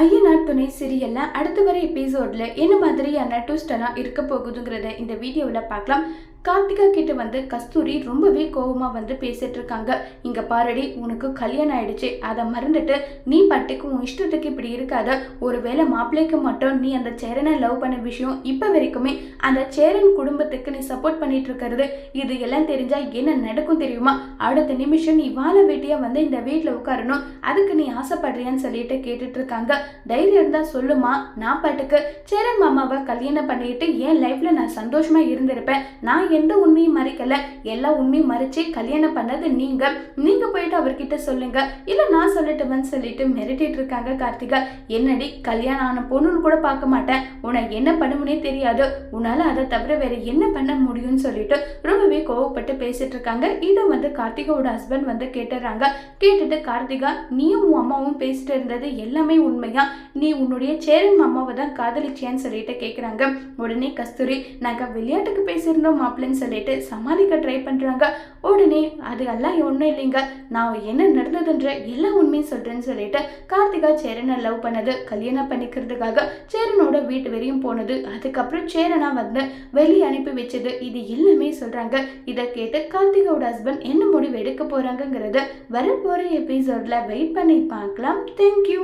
ஐயனார் துணை சீரியல்ல அடுத்து வர எபிசோடில் என்ன மாதிரியான ட்விஸ்டெல்லாம் இருக்க போகுதுங்கிறத இந்த வீடியோவில் பார்க்கலாம். கார்த்திகா கிட்ட வந்து கஸ்தூரி ரொம்பவே கோபமாக வந்து பேசிட்டு இருக்காங்க. இங்கே பாரடி உனக்கு கல்யாணம் ஆயிடுச்சு. அதை மறந்துட்டு நீ பட்டுக்கு உன் இஷ்டத்துக்கு இப்படி இருக்காத. ஒருவேளை மாப்பிள்ளைக்கு மட்டும் நீ அந்த சேரனை லவ் பண்ண விஷயம் இப்போ வரைக்குமே அந்த சேரன் குடும்பத்துக்கு நீ சப்போர்ட் பண்ணிட்டு இருக்கிறது. இது எல்லாம் தெரிஞ்சால் என்ன நடக்கும் தெரியுமா? அடுத்த நிமிஷம் நீ வாழ வேட்டியாக வந்து இந்த வீட்டில் உட்காரணும். அதுக்கு நீ ஆசைப்படுறியான்னு சொல்லிட்டு கேட்டுட்டு இருக்காங்க. தைரியம் இருந்தால் சொல்லுமா? நான் பாட்டுக்கு சேரன் மாமாவை கல்யாணம் பண்ணிட்டு என் லைஃப்பில் நான் சந்தோஷமாக இருந்திருப்பேன். நான் எந்த உண்மையும் மறைக்கல. எல்லா உண்மையும் மறைச்சு கல்யாணம் பண்ணது நீங்கள் நீங்கள் போயிட்டு அவர்கிட்ட சொல்லுங்க. இல்லை நான் சொல்லட்டுமேன்னு சொல்லிட்டு மிரட்டிட்டு இருக்காங்க கார்த்திகா. என்னடி கல்யாணம் ஆன பொண்ணுன்னு கூட பார்க்க மாட்டேன். உனக்கு என்ன பண்ணுமுனே தெரியாது. உன்னால் அதை தவிர வேற என்ன பண்ண முடியும்னு சொல்லிட்டு ரொம்பவே கோவப்பட்டு பேசிட்டு இருக்காங்க. இதை வந்து கார்த்திகாவோட ஹஸ்பண்ட் வந்து கேட்டுறாங்க. கேட்டுட்டு கார்த்திகா நீயும் உன் அம்மாவும் பேசிட்டு இருந்தது எல்லாமே உண்மை. உண்மையா நீ உன்னுடைய சேரன் மாமாவை தான் காதலிச்சியான்னு சொல்லிட்டு கேட்குறாங்க உடனே கஸ்தூரி நாங்கள் விளையாட்டுக்கு பேசியிருந்தோம் மாப்பிள்ளைன்னு சொல்லிட்டு சமாளிக்க ட்ரை பண்ணுறாங்க உடனே அது எல்லாம் ஒன்றும் இல்லைங்க. நான் என்ன நடந்ததுன்ற எல்லா உண்மையும் சொல்கிறேன்னு சொல்லிட்டு கார்த்திகா சேரனை லவ் பண்ணது கல்யாணம் பண்ணிக்கிறதுக்காக சேரனோட வீட்டு வரையும் போனது. அதுக்கப்புறம் சேரனா வந்து வெளியே அனுப்பி வச்சது. இது எல்லாமே சொல்கிறாங்க இதை கேட்டு கார்த்திகாவோட ஹஸ்பண்ட் என்ன முடிவு எடுக்க போகிறாங்கங்கிறத வரப்போகிற எபிசோடில் வெயிட் பண்ணி பார்க்கலாம். தேங்க்யூ